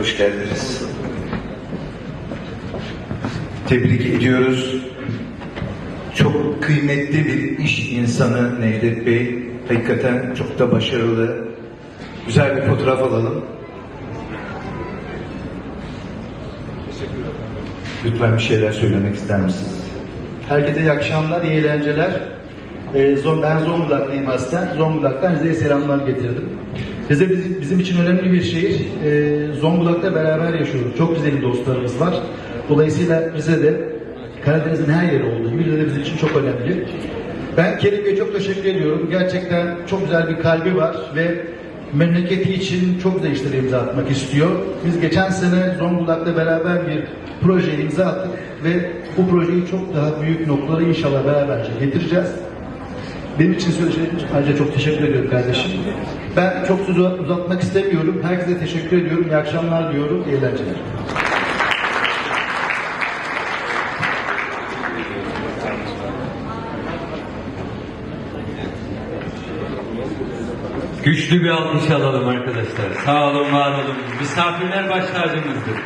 Hoş geldiniz. Tebrik ediyoruz. Çok kıymetli bir iş insanı Nevdet Bey. Hakikaten çok da başarılı. Güzel bir fotoğraf alalım. Lütfen bir şeyler söylemek ister misiniz? Herkese iyi akşamlar, iyi eğlenceler. Ee, ben Zonguldak'tayım aslen. Zonguldak'tan Rize'ye selamlar getirdim. Rize bizim, için önemli bir şehir. Ee, Zonguldak'ta beraber yaşıyoruz. Çok güzel dostlarımız var. Dolayısıyla Rize'de Karadeniz'in her yeri olduğu gibi Rize bizim için çok önemli. Ben Kerim Bey'e çok teşekkür ediyorum. Gerçekten çok güzel bir kalbi var ve memleketi için çok güzel işlere imza atmak istiyor. Biz geçen sene Zonguldak'ta beraber bir proje imza attık ve bu projeyi çok daha büyük noktalara inşallah beraberce getireceğiz. Benim için söyleyeceğim ayrıca çok teşekkür ediyorum kardeşim. Ben çok sözü uzatmak istemiyorum. Herkese teşekkür ediyorum. İyi akşamlar diyorum. Eğlenceler. Güçlü bir alkış alalım arkadaşlar. Sağ olun, var olun. Misafirler baş tacımızdır.